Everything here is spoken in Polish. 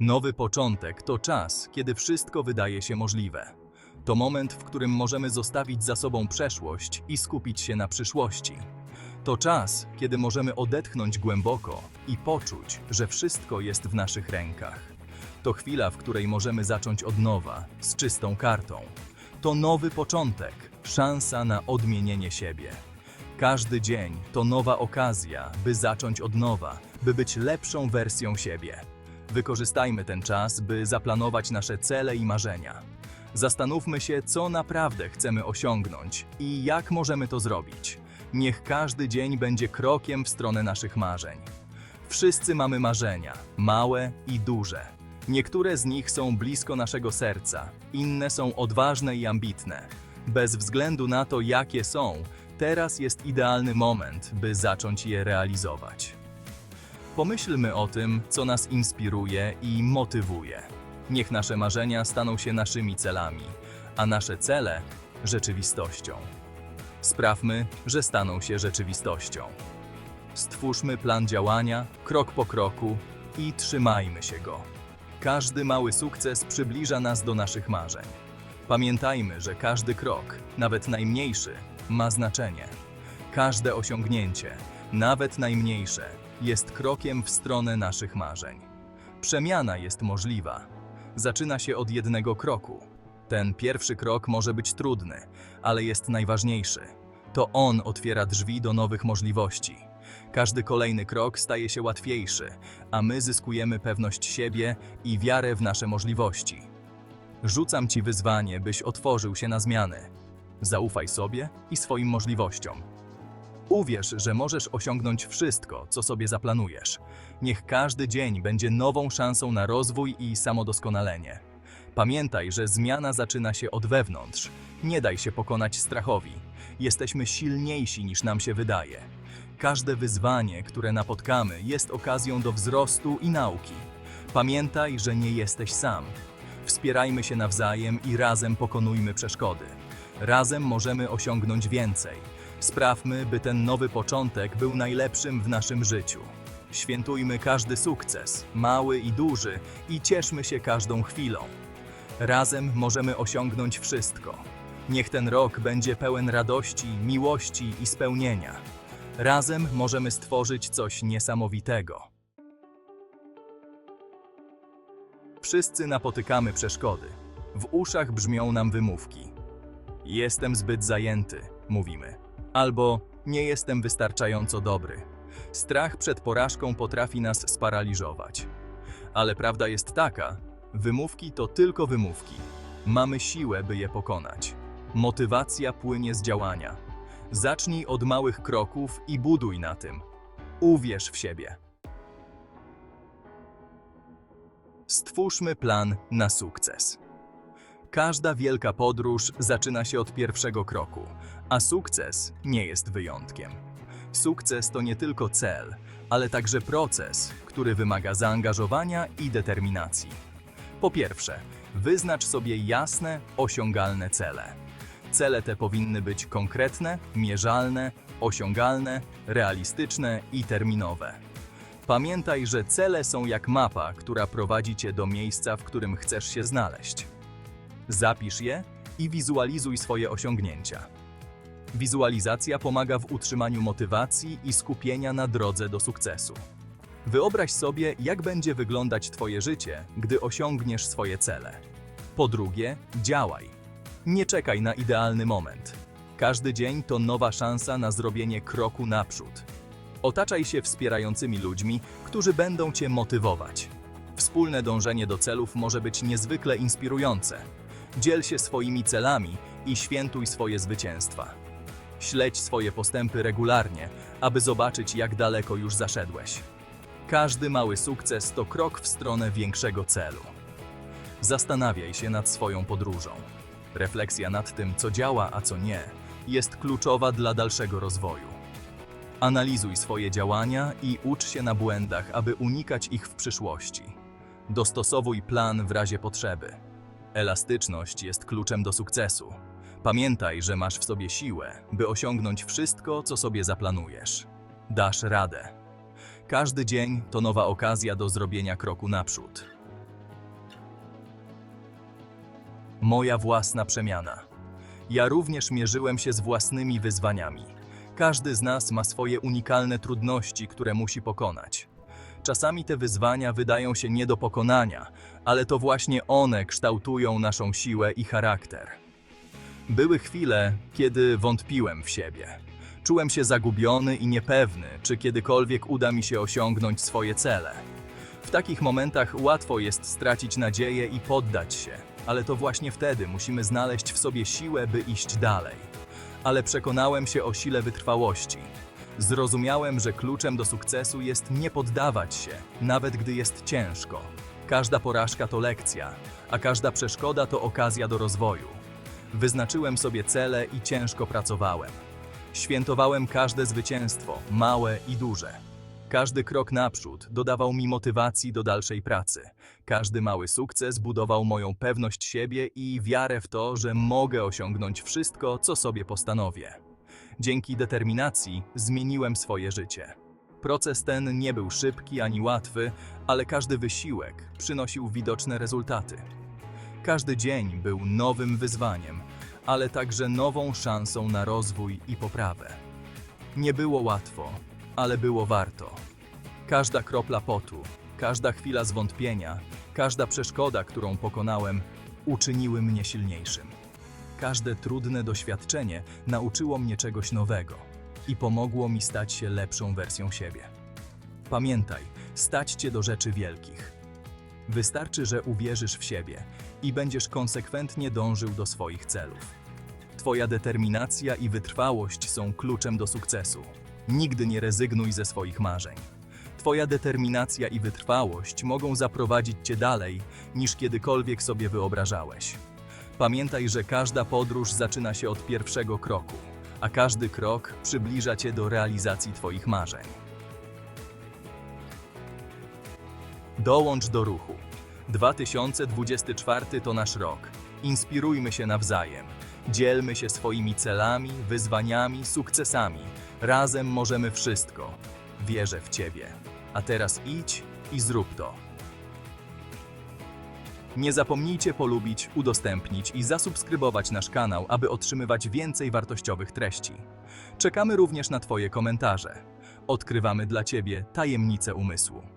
Nowy początek to czas, kiedy wszystko wydaje się możliwe. To moment, w którym możemy zostawić za sobą przeszłość i skupić się na przyszłości. To czas, kiedy możemy odetchnąć głęboko i poczuć, że wszystko jest w naszych rękach. To chwila, w której możemy zacząć od nowa, z czystą kartą. To nowy początek, szansa na odmienienie siebie. Każdy dzień to nowa okazja, by zacząć od nowa, by być lepszą wersją siebie. Wykorzystajmy ten czas, by zaplanować nasze cele i marzenia. Zastanówmy się, co naprawdę chcemy osiągnąć i jak możemy to zrobić. Niech każdy dzień będzie krokiem w stronę naszych marzeń. Wszyscy mamy marzenia, małe i duże. Niektóre z nich są blisko naszego serca, inne są odważne i ambitne. Bez względu na to, jakie są, teraz jest idealny moment, by zacząć je realizować. Pomyślmy o tym, co nas inspiruje i motywuje. Niech nasze marzenia staną się naszymi celami, a nasze cele rzeczywistością. Sprawmy, że staną się rzeczywistością. Stwórzmy plan działania, krok po kroku i trzymajmy się go. Każdy mały sukces przybliża nas do naszych marzeń. Pamiętajmy, że każdy krok, nawet najmniejszy, ma znaczenie. Każde osiągnięcie, nawet najmniejsze, jest krokiem w stronę naszych marzeń. Przemiana jest możliwa. Zaczyna się od jednego kroku. Ten pierwszy krok może być trudny, ale jest najważniejszy. To on otwiera drzwi do nowych możliwości. Każdy kolejny krok staje się łatwiejszy, a my zyskujemy pewność siebie i wiarę w nasze możliwości. Rzucam ci wyzwanie, byś otworzył się na zmiany. Zaufaj sobie i swoim możliwościom. Uwierz, że możesz osiągnąć wszystko, co sobie zaplanujesz. Niech każdy dzień będzie nową szansą na rozwój i samodoskonalenie. Pamiętaj, że zmiana zaczyna się od wewnątrz. Nie daj się pokonać strachowi. Jesteśmy silniejsi niż nam się wydaje. Każde wyzwanie, które napotkamy, jest okazją do wzrostu i nauki. Pamiętaj, że nie jesteś sam. Wspierajmy się nawzajem i razem pokonujmy przeszkody. Razem możemy osiągnąć więcej. Sprawmy, by ten nowy początek był najlepszym w naszym życiu. Świętujmy każdy sukces, mały i duży, i cieszmy się każdą chwilą. Razem możemy osiągnąć wszystko. Niech ten rok będzie pełen radości, miłości i spełnienia. Razem możemy stworzyć coś niesamowitego. Wszyscy napotykamy przeszkody. W uszach brzmią nam wymówki. Jestem zbyt zajęty, mówimy. Albo nie jestem wystarczająco dobry. Strach przed porażką potrafi nas sparaliżować. Ale prawda jest taka, wymówki to tylko wymówki. Mamy siłę, by je pokonać. Motywacja płynie z działania. Zacznij od małych kroków i buduj na tym. Uwierz w siebie. Stwórzmy plan na sukces. Każda wielka podróż zaczyna się od pierwszego kroku, a sukces nie jest wyjątkiem. Sukces to nie tylko cel, ale także proces, który wymaga zaangażowania i determinacji. Po pierwsze, wyznacz sobie jasne, osiągalne cele. Cele te powinny być konkretne, mierzalne, osiągalne, realistyczne i terminowe. Pamiętaj, że cele są jak mapa, która prowadzi cię do miejsca, w którym chcesz się znaleźć. Zapisz je i wizualizuj swoje osiągnięcia. Wizualizacja pomaga w utrzymaniu motywacji i skupienia na drodze do sukcesu. Wyobraź sobie, jak będzie wyglądać Twoje życie, gdy osiągniesz swoje cele. Po drugie, działaj. Nie czekaj na idealny moment. Każdy dzień to nowa szansa na zrobienie kroku naprzód. Otaczaj się wspierającymi ludźmi, którzy będą Cię motywować. Wspólne dążenie do celów może być niezwykle inspirujące. Dziel się swoimi celami i świętuj swoje zwycięstwa. Śledź swoje postępy regularnie, aby zobaczyć, jak daleko już zaszedłeś. Każdy mały sukces to krok w stronę większego celu. Zastanawiaj się nad swoją podróżą. Refleksja nad tym, co działa, a co nie, jest kluczowa dla dalszego rozwoju. Analizuj swoje działania i ucz się na błędach, aby unikać ich w przyszłości. Dostosowuj plan w razie potrzeby. Elastyczność jest kluczem do sukcesu. Pamiętaj, że masz w sobie siłę, by osiągnąć wszystko, co sobie zaplanujesz. Dasz radę. Każdy dzień to nowa okazja do zrobienia kroku naprzód. moja własna przemiana. Ja również mierzyłem się z własnymi wyzwaniami. Każdy z nas ma swoje unikalne trudności, które musi pokonać. Czasami te wyzwania wydają się nie do pokonania, ale to właśnie one kształtują naszą siłę i charakter. Były chwile, kiedy wątpiłem w siebie. Czułem się zagubiony i niepewny, czy kiedykolwiek uda mi się osiągnąć swoje cele. W takich momentach łatwo jest stracić nadzieję i poddać się, ale to właśnie wtedy musimy znaleźć w sobie siłę, by iść dalej. Ale przekonałem się o sile wytrwałości. Zrozumiałem, że kluczem do sukcesu jest nie poddawać się, nawet gdy jest ciężko. Każda porażka to lekcja, a każda przeszkoda to okazja do rozwoju. Wyznaczyłem sobie cele i ciężko pracowałem. Świętowałem każde zwycięstwo, małe i duże. Każdy krok naprzód dodawał mi motywacji do dalszej pracy. Każdy mały sukces budował moją pewność siebie i wiarę w to, że mogę osiągnąć wszystko, co sobie postanowię. Dzięki determinacji zmieniłem swoje życie. Proces ten nie był szybki ani łatwy, ale każdy wysiłek przynosił widoczne rezultaty. Każdy dzień był nowym wyzwaniem, ale także nową szansą na rozwój i poprawę. Nie było łatwo, ale było warto. Każda kropla potu, każda chwila zwątpienia, każda przeszkoda, którą pokonałem, uczyniły mnie silniejszym. Każde trudne doświadczenie nauczyło mnie czegoś nowego i pomogło mi stać się lepszą wersją siebie. Pamiętaj, stać cię do rzeczy wielkich. Wystarczy, że uwierzysz w siebie i będziesz konsekwentnie dążył do swoich celów. Twoja determinacja i wytrwałość są kluczem do sukcesu. Nigdy nie rezygnuj ze swoich marzeń. Twoja determinacja i wytrwałość mogą zaprowadzić cię dalej, niż kiedykolwiek sobie wyobrażałeś. Pamiętaj, że każda podróż zaczyna się od pierwszego kroku, a każdy krok przybliża cię do realizacji Twoich marzeń. Dołącz do ruchu. 2024 to nasz rok. Inspirujmy się nawzajem. Dzielmy się swoimi celami, wyzwaniami, sukcesami. Razem możemy wszystko. Wierzę w Ciebie. A teraz idź i zrób to. Nie zapomnijcie polubić, udostępnić i zasubskrybować nasz kanał, aby otrzymywać więcej wartościowych treści. Czekamy również na Twoje komentarze. Odkrywamy dla Ciebie tajemnice umysłu.